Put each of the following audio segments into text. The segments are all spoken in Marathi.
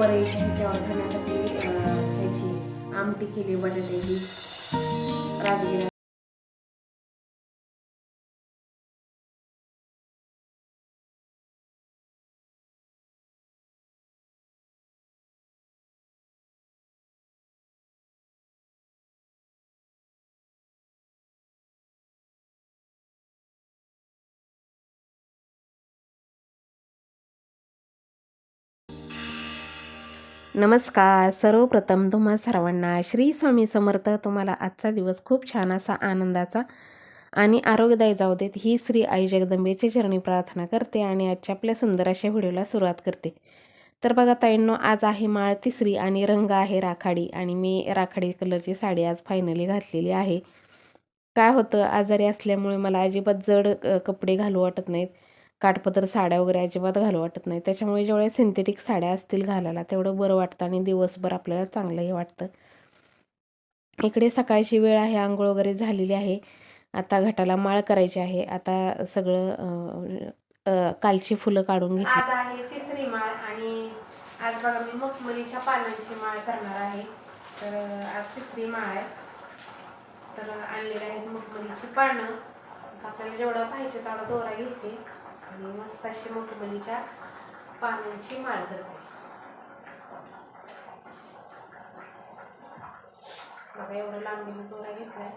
भाजी वरईच्या ह्याच्यावर खाण्यासाठी अं, ह्याची आमटी केली बटाट्याची राजगिरा नमस्कार. सर्वप्रथम तुम्हा सर्वांना श्री स्वामी समर्थ. तुम्हाला आजचा दिवस खूप छान असा आनंदाचा आणि आरोग्यदायी जाऊ देत. ही श्री आई जगदंबेची चरणी प्रार्थना करते आणि आजच्या आपल्या सुंदर अशा व्हिडिओला सुरुवात करते. तर बघा ताईंनो आज आहे माळ तिसरी आणि रंग आहे राखाडी आणि मी राखाडी कलरची साडी आज फायनली घातलेली आहे. काय होतं? आजारी असल्यामुळे मला अजिबात जड कपडे घालू वाटत नाहीत. काठपदर साड्या वगैरे अजिबात घालू वाटत नाही. त्याच्यामुळे जेवढ्या सिंथेटिक साड्या असतील घालायला तेवढं बरं वाटतं आणि दिवसभर आपल्याला चांगलंही वाटतं. इकडे सकाळची वेळ आहे आंघोळ वगैरे झालेली आहे. आता घटाला माळ करायची आहे. आता सगळं कालची फुलं काढून घेतली आज आहे तिसरी माळ आणि आज बघा मी मखमलीच्या पानांची माळ करणार आहे. तर आज तिसरी माळ आहे. तर आणलेले आहेत मखमलीची पानं. आपल्याला जेवढं पाहिजे तेवढा दोरा घेते. आणि मस्त अशी मखमलीच्या पानांची माळ करते. बघा एवढं लांबीने दोरा घेतलाय.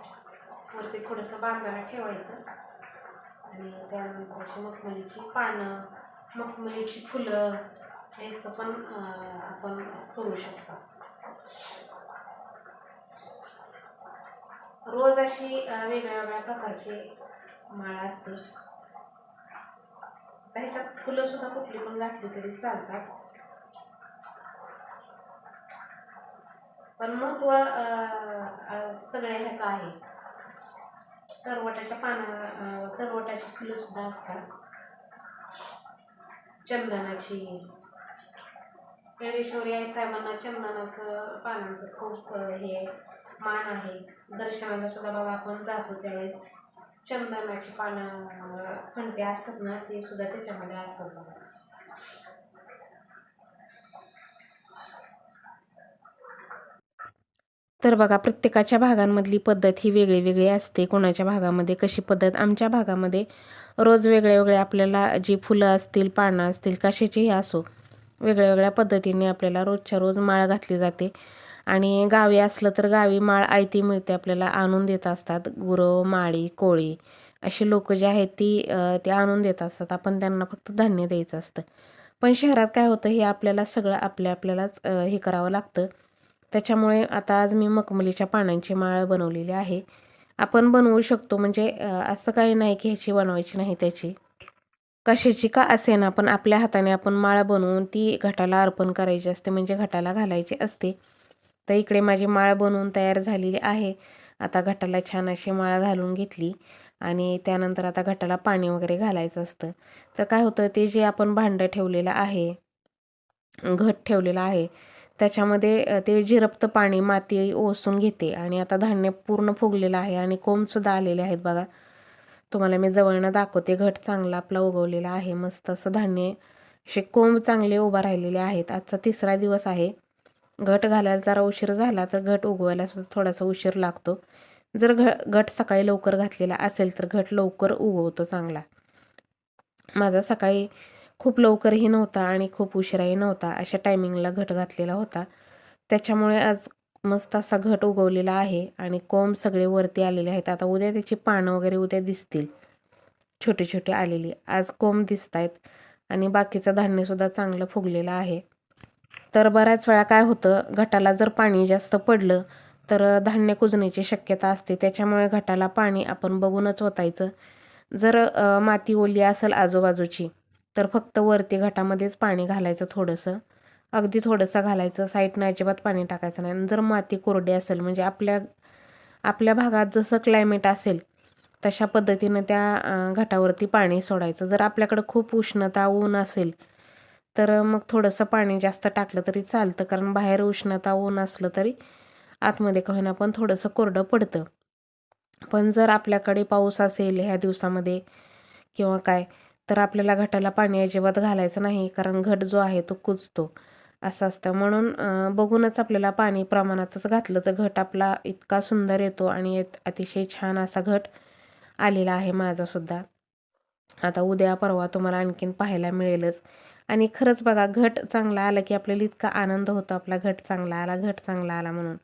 वरती थोडंसं बांधायला ठेवायचं. आणि त्यानंतर अशी मखमलीची पानं मखमलीची फुलं याचं पण आपण करू शकतो. रोज अशी वेगळ्या वेगळ्या प्रकारची माळ असते. त्याच्यात फुलं सुद्धा कुठली पण घातली तरी चालतात. पण महत्त्व सगळ्या ह्याचं आहे. करवटाच्या पाना करवटाची फुलं सुद्धा असतात. चंदनाची. येळेश्वरी आई साहेबांना चंदनाचं पानांचं खूप हे आहे, मान आहे. दर्शनाला सुद्धा बघा आपण जातो त्यावेळेस. चंदनाची पानं फणते असतात ना ते सुद्धा त्याच्यामध्ये असतात बघा. तर बघा प्रत्येकाच्या भागांमधली पद्धत ही वेगळी वेगळी असते. कोणाच्या भागामध्ये कशी पद्धत आमच्या भागामध्ये रोज वेगळ्या वेगळ्या आपल्याला जी फुलं असतील पानं असतील कशाचीही असो वेगळ्या वेगळ्या पद्धतीने आपल्याला रोजच्या रोज माळ घातली जाते. आणि गावी असलं तर गावी माळ आयती मिळते आपल्याला आणून देत असतात. गुरं माळी कोळी अशी लोक जे आहेत ती ते आणून देत असतात. आपण त्यांना फक्त धान्य द्यायचं असतं. पण शहरात काय होतं हे आपल्याला सगळं आपल्या आपल्यालाच हे करावं लागतं. त्याच्यामुळे आता आज मी मखमलीच्या पानांची माळ बनवलेली आहे. आपण बनवू शकतो म्हणजे असं काही नाही की ह्याची बनवायची नाही त्याची. कशाची का असे ना पण आपल्या हाताने आपण माळ बनवून ती घटाला अर्पण करायची असते म्हणजे घटाला घालायची असते. तर इकडे माझी माळ बनवून तयार झालेली आहे. आता घटाला छान अशी माळ घालून घेतली आणि त्यानंतर आता घटाला पाणी वगैरे घालायचं असतं. तर काय होतं ते जे आपण भांडं ठेवलेलं आहे घट ठेवलेलं आहे त्याच्यामध्ये ते जिरपतं पाणी माती ओसून घेते आणि आता धान्य पूर्ण फुगलेलं आहे आणि कोंबसुद्धा आलेले आहेत बघा. तुम्हाला मी जवळनं दाखवते घट चांगला आपला उगवलेला आहे मस्त असं धान्य असे कोंब चांगले उभा राहिलेले आहेत. आजचा तिसरा दिवस आहे. घट घालायला जरा उशीर झाला तर घट उगवायला थोडासा उशीर लागतो. जर घ घट सकाळी लवकर घातलेला असेल तर घट लवकर उगवतो चांगला. माझा सकाळी खूप लवकरही नव्हता आणि खूप उशिराही नव्हता. अशा टायमिंगला घट घातलेला होता. त्याच्यामुळे आज मस्त असा घट उगवलेला आहे आणि कोंब सगळे वरती आलेले आहेत. आता उद्या त्याची पानं वगैरे उद्या दिसतील. छोटे छोटे आलेली. आज कोंब दिसत आहेत आणि बाकीचं धान्यसुद्धा चांगलं फुगलेलं आहे. तर बऱ्याच वेळा काय होतं घटाला जर पाणी जास्त पडलं तर धान्य कुजण्याची शक्यता असते. त्याच्यामुळे घटाला पाणी आपण बघूनच ओतायचं. जर माती ओली असेल आजूबाजूची तर फक्त वरती घटामध्येच पाणी घालायचं थोडंसं. अगदी थोडंसं घालायचं साईडनं अजिबात पाणी टाकायचं नाही. आणि जर माती कोरडी असेल म्हणजे आपल्या आपल्या भागात जसं क्लायमेट असेल तशा पद्धतीनं त्या घटावरती पाणी सोडायचं. जर आपल्याकडं खूप उष्णता ऊन असेल तर मग थोडंसं पाणी जास्त टाकलं तरी चालतं कारण बाहेर उष्णता ऊन असलं तरी आतमध्ये का होईना पण थोडंसं कोरडं पडतं. पण जर आपल्याकडे पाऊस असेल ह्या दिवसामध्ये किंवा काय तर आपल्याला घटाला पाणी अजिबात घालायचं नाही कारण घट जो आहे तो कुजतो. असं असतं. म्हणून बघूनच आपल्याला पाणी प्रमाणातच घातलं तर घट आपला इतका सुंदर येतो आणि अतिशय छान असा घट आलेला आहे माझासुद्धा आता उद्या परवा तुम्हाला आणखीन पाहायला मिळेलच. आणि खरंच बघा घट चांगला आला की आपल्याला इतका आनंद होतो आपला घट चांगला आला घट चांगला आला म्हणून.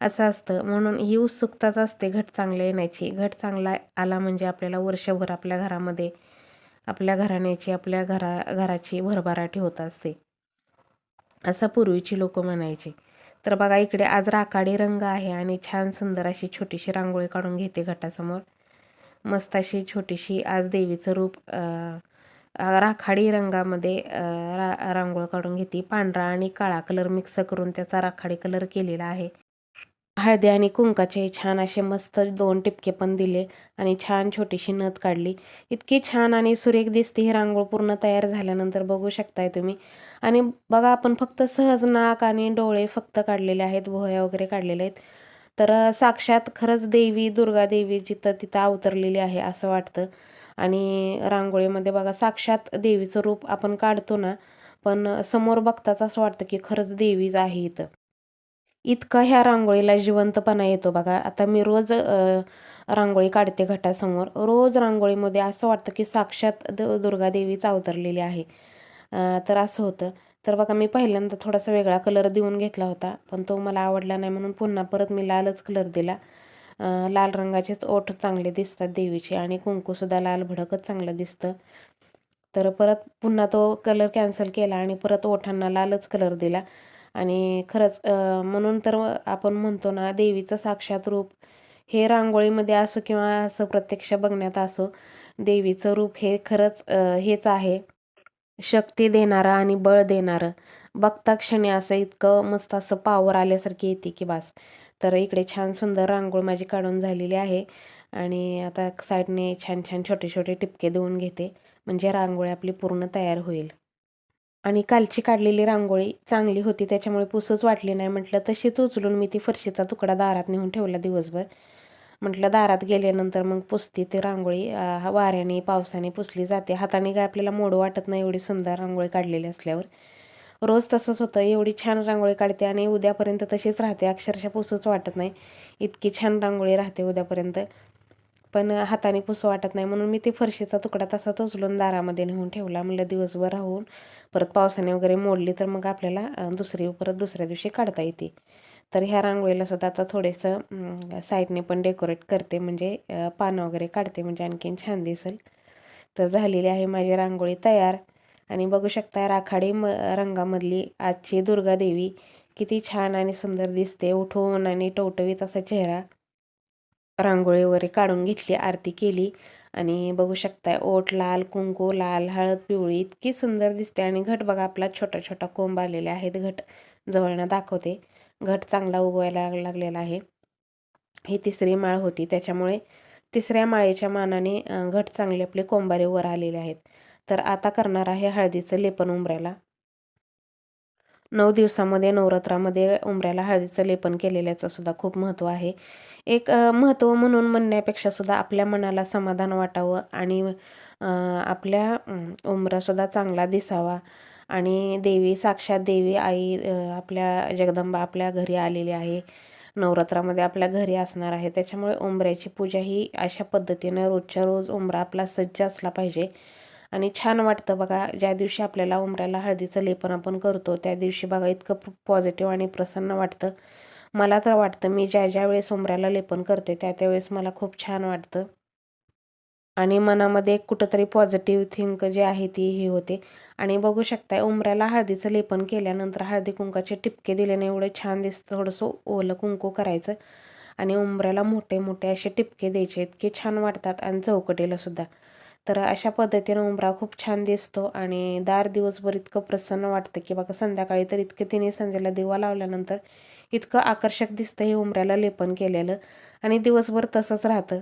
असं असतं. म्हणून ही उत्सुकताच असते घट चांगल्या येण्याची. घट चांगला आला म्हणजे आपल्याला वर्षभर आपल्या घरामध्ये आपल्या घराण्याची आपल्या घरा घराची भरभराटी होत असते. असं पूर्वीची लोक म्हणायची. तर बघा इकडे आज राखाडी रंग आहे आणि छान सुंदर अशी छोटीशी रांगोळी काढून घेते घटासमोर. मस्त अशी छोटीशी आज देवीचं रूप राखाडी रंगामध्ये रा रांगोळ काढून घेते. पांढरा आणि काळा कलर मिक्स करून त्याचा राखाडी कलर केलेला आहे. हळदी आणि कुंकाचे छान असे मस्त दोन टिपके पण दिले आणि छान छोटीशी नथ काढली. इतकी छान आणि सुरेख दिसते ही रांगोळ पूर्ण तयार झाल्यानंतर बघू शकताय तुम्ही. आणि बघा आपण फक्त सहज नाक आणि डोळे फक्त काढलेले आहेत भोया वगैरे काढलेले आहेत. तर साक्षात खरंच देवी दुर्गा देवी जिथं तिथं अवतरलेली आहे असं वाटतं. आणि रांगोळीमध्ये बघा साक्षात देवीचं रूप आपण काढतो ना पण समोर बघताच असं वाटतं की खरंच देवीच आहे इथं. इतकं ह्या रांगोळीला जिवंतपणा येतो बघा. आता मी रोज रांगोळी काढते घटासमोर. रोज रांगोळीमध्ये असं वाटतं की साक्षात द दुर्गा देवीच अवतरलेली आहे. तर असं होतं. तर बघा मी पहिल्यांदा थोडासा वेगळा कलर देऊन घेतला होता पण तो मला आवडला नाही म्हणून पुन्हा परत मी लालच कलर दिला. लाल रंगाचेच ओठ चांगले दिसतात देवीचे आणि कुंकूसुद्धा लाल भडकच चांगलं दिसतं. तर परत पुन्हा तो कलर कॅन्सल केला आणि परत ओठांना लालच कलर दिला. आणि खरंच म्हणून तर आपण म्हणतो ना देवीचं साक्षात रूप हे रांगोळीमध्ये असो किंवा असं प्रत्यक्ष बघण्यात असो देवीचं रूप हे खरंच हेच आहे. शक्ती देणारं आणि बळ देणारं. बघता क्षणी असं इतकं मस्त असं पावर आल्यासारखी येते की बास. तर इकडे छान सुंदर रांगोळ माझी काढून झालेली आहे. आणि आता साईडने छान छान छोटे छोटे टिपके देऊन घेते. म्हणजे रांगोळी आपली पूर्ण तयार होईल. आणि कालची काढलेली रांगोळी चांगली होती त्याच्यामुळे पुसच वाटली नाही. म्हटलं तशीच उचलून मी ती फरशीचा तुकडा दारात नेऊन ठेवला दिवसभर. म्हटलं दारात गेल्यानंतर मग पुसती ती रांगोळी. वाऱ्याने पावसाने पुसली जाते. हाताने काय आपल्याला मोड वाटत नाही एवढी सुंदर रांगोळी काढलेली असल्यावर. रोज तसंच होतं. एवढी छान रांगोळी काढते आणि उद्यापर्यंत तशीच राहते. अक्षरशः पुसूच वाटत नाही. इतकी छान रांगोळी राहते उद्यापर्यंत. पण हाताने पुसू वाटत नाही. म्हणून मी ते फरशीचा तुकडा तसाच उचलून दारामध्ये नेऊन ठेवला. म्हणलं दिवसभर राहून परत पावसाने वगैरे मोडली तर मग आपल्याला दुसरी परत दुसऱ्या दिवशी काढता येते. तर ह्या रांगोळीला सुद्धा आता थोडेसं साईडने पण डेकोरेट करते. म्हणजे पानं वगैरे काढते. म्हणजे आणखीन छान दिसेल. तर झालेली आहे माझी रांगोळी तयार. आणि बघू शकता राखाडी म रंगामधली आजची दुर्गा देवी किती छान आणि सुंदर दिसते. उठवून आणि टवटवीत असा चेहरा रांगोळी वगैरे काढून घेतली आरती केली. आणि बघू शकताय ओट लाल कुंकू लाल हळद पिवळी इतकी सुंदर दिसते. आणि घट बघा आपला छोटा छोटा कोंब आलेले आहेत. घट जवळनं दाखवते. घट चांगला उगवायला लागलेला आहे. ही तिसरी माळ होती. त्याच्यामुळे तिसऱ्या माळेच्या मानाने घट चांगले आपले कोंबारे वर आलेले आहेत. तर आता करणार आहे हळदीचं लेपन उंबऱ्याला. नऊ दिवसामध्ये नवरात्रामध्ये उंबऱ्याला हळदीचं लेपन केलेल्याचं सुद्धा खूप महत्त्व आहे. एक महत्त्व म्हणून म्हणण्यापेक्षा सुद्धा आपल्या मनाला समाधान वाटावं आणि आपल्या उमरासुद्धा चांगला दिसावा आणि देवी साक्षात देवी आई आपल्या जगदंबा आपल्या घरी आलेली आहे. नवरात्रामध्ये आपल्या घरी असणार आहे. त्याच्यामुळे उंबऱ्याची पूजा ही अशा पद्धतीनं रोजच्या रोज उंबरा आपला सज्ज असला पाहिजे. आणि छान वाटतं बघा ज्या दिवशी आपल्याला उंबऱ्याला हळदीचं लेपन आपण करतो त्या दिवशी बघा इतकं पॉझिटिव्ह आणि प्रसन्न वाटतं. मला तर वाटतं मी ज्या ज्या वेळेस उंबऱ्याला लेपन करते त्या त्यावेळेस मला खूप छान वाटतं. आणि मनामध्ये कुठंतरी पॉझिटिव्ह थिंक जे आहे ती ही होते. आणि बघू शकताय उंबऱ्याला हळदीचं लेपन केल्यानंतर हळदी कुंकाचे टिपके दिल्याने एवढं छान दिसतं थोडंसं ओलं कुंकू करायचं. आणि उंबऱ्याला मोठे मोठे असे टिपके द्यायचे इतके छान वाटतात आणि चौकटीला सुद्धा. तर अशा पद्धतीनं उंबरा खूप छान दिसतो आणि दार दिवसभर इतकं प्रसन्न वाटतं की बघा संध्याकाळी तर इतकं तिने संध्याला दिवा लावल्यानंतर इतकं आकर्षक दिसतं हे उंबऱ्याला लेपन केलेलं आणि दिवसभर तसंच राहतं.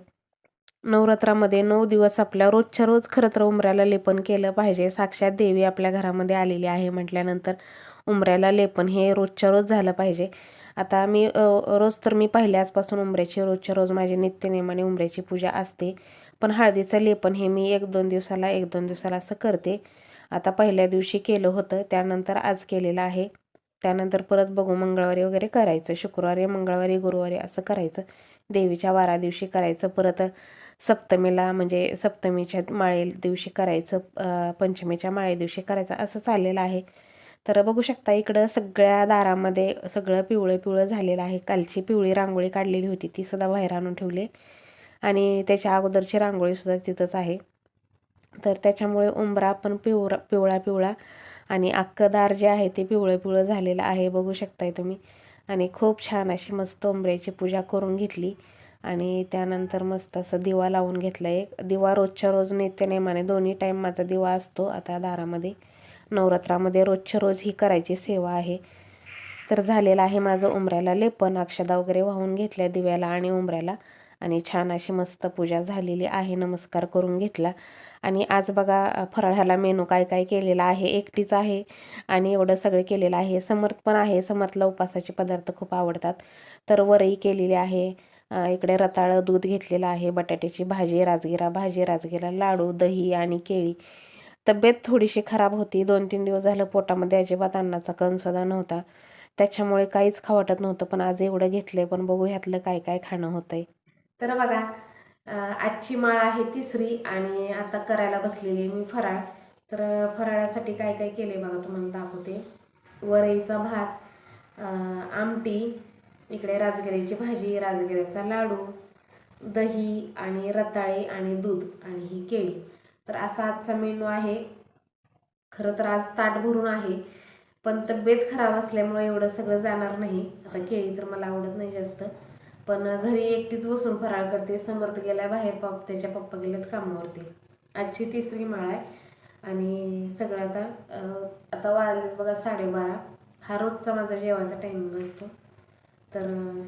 नवरात्रामध्ये नऊ दिवस आपल्या रोजच्या रोज खरं तर उंबऱ्याला लेपन केलं पाहिजे. साक्षात देवी आपल्या घरामध्ये आलेली आहे म्हटल्यानंतर उंबऱ्याला लेपन हे रोजच्या रोज झालं पाहिजे. आता मी रोज तर मी पहिल्याचपासून उंबऱ्याची रोजच्या रोज माझी नित्यनेमाने उंबऱ्याची पूजा असते. पण हळदीचं लेपन हे मी एक दोन दिवसाला एक दोन दिवसाला असं करते. आता पहिल्या दिवशी केलं होतं त्यानंतर आज केलेलं आहे. त्यानंतर परत बघू मंगळवारी वगैरे करायचं शुक्रवारी मंगळवारी गुरुवारी असं करायचं. देवीच्या वारा दिवशी करायचं परत सप्तमीला म्हणजे सप्तमीच्या माळे दिवशी करायचं पंचमीच्या माळे दिवशी करायचं असं चाललेलं आहे. तर बघू शकता इकडं सगळ्या दारामध्ये सगळं पिवळं पिवळं झालेलं आहे. कालची पिवळी रांगोळी काढलेली होती ती सुद्धा बाहेर आणून ठेवली. आणि त्याच्या अगोदरची रांगोळीसुद्धा तिथंच आहे. तर त्याच्यामुळे उंबरा पण पिवळा पिवळा पिवळा आणि अक्कदार जे आहे ते पिवळं पिवळं झालेलं आहे बघू शकताय तुम्ही. आणि खूप छान अशी मस्त उंबऱ्याची पूजा करून घेतली. आणि त्यानंतर मस्त असं दिवा लावून घेतला एक दिवा रोजच्या रोज नित्यनेमाने दोन्ही टाईम माझा दिवा असतो आता दारामध्ये. नवरात्रामध्ये रोजच्या रोज ही करायची सेवा आहे. तर झालेलं आहे माझं उंबऱ्याला लेपन अक्षदा वगैरे वाहून घेतल्या दिव्याला आणि उंबऱ्याला. आणि छान अशी मस्त पूजा झालेली आहे नमस्कार करून घेतला. आणि आज बघा फराळाला मेनू काय काय केलेला आहे? एकटीच आहे आणि एवढं सगळं केलेलं आहे. समर्थ पण आहे. समर्थला उपासाचे पदार्थ खूप आवडतात. तर वरई केलेली आहे. इकडे रताळं दूध घेतलेलं आहे. बटाट्याची भाजी राजगिरा भाजी राजगिरा लाडू दही आणि केळी. तब्येत थोडीशी खराब होती. दोन तीन दिवस झालं पोटामध्ये अजिबात अन्नाचा कणसुद्धा नव्हता. त्याच्यामुळे काहीच खावं वाटत नव्हतं. पण आज एवढं घेतलंय. पण बघू ह्यातलं काय काय खाणं होतंय. तर बघा आजची माळ आहे तिसरी आणि आता करायला बसलेली आहे मी फराळ. तर फराळासाठी काय काय केले बघा तुम्हाला दाखवते. वरईचा भात आमटी इकडे राजगिऱ्याची भाजी राजगिऱ्याचा लाडू दही आणि रताळे आणि दूध आणि ही केळी. तर असा आजचा मेनू आहे. खरं तर आज ताट भरून आहे पण तब्येत खराब असल्यामुळे एवढं सगळं जाणार नाही. आता केळी तर मला आवडत नाही जास्त. पण घरी एकटीच बसून फराळ करते. समर्थ गेलाय बाहेर पप त्याच्या पप्पा गेलेत कामावरती. आजची तिसरी माळ आहे. आणि सगळं आता आता वाढलेत बघा साडेबारा. हा रोजचा माझा जेवायचा टायमिंग असतो तर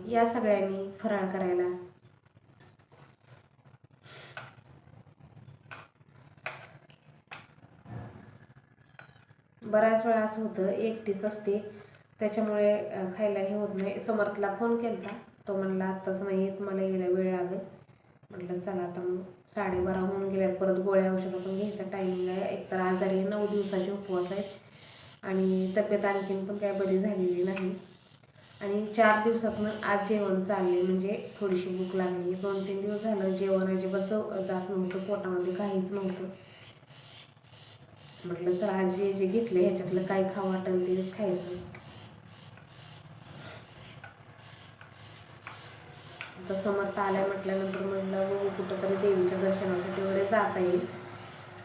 या सगळ्यांनी फराळ करायला. बऱ्याच वेळा असं होतं एकटीच असते. त्याच्यामुळे खायला हे होत नाही. समर्थला फोन केला तो म्हणला आत्ताच नाही येत मला यायला वेळ लागेल. म्हटलं चला आता साडेबारा होऊन गेल्यात परत गोळ्या औषधं पण घ्यायचा टायमिंग आहे. एकतर आजारी आहे, नऊ दिवसाचे उपवास आहेत आणि तब्येत आणखीन पण काय बरी झालेली नाही. आणि चार दिवसातनं आज जेवण चालले म्हणजे थोडीशी भूक लागली. दोन तीन दिवस झालं जेवण अजिबात जात नव्हतं पोटामध्ये काहीच नव्हतं. म्हटलं चला आज जे जे घेतलं ह्याच्यातलं काय खावं वाटेल तेच खायचं. तर समर्थ आल्या म्हटल्यानंतर म्हटलं बघू कुठंतरी देवीच्या दर्शनासाठी वगैरे जाता येईल.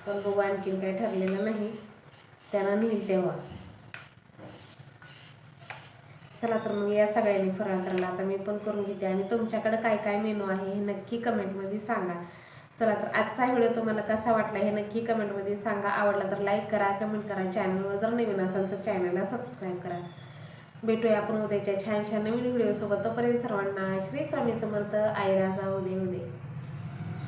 पण बघू आणखीन काही ठरलेलं नाही. त्यांना नेईल तेव्हा. चला तर मग या सगळ्यांनी फराळ करायला आता मी पण करून घेते आणि तुमच्याकडे काय काय मेनू आहे हे नक्की कमेंटमध्ये सांगा. चला तर आजचा व्हिडिओ तुम्हाला कसा वाटला हे नक्की कमेंटमध्ये सांगा. आवडला तर लाईक करा कमेंट करा. चॅनलवर जर नवीन असाल तर चॅनलला सबस्क्राईब करा. भेटूया आपण उद्याच्या छान छान नवीन व्हिडिओसोबत. तोपर्यंत सर्वांना श्री स्वामी समर्थ. आयरा जाऊ दे उदे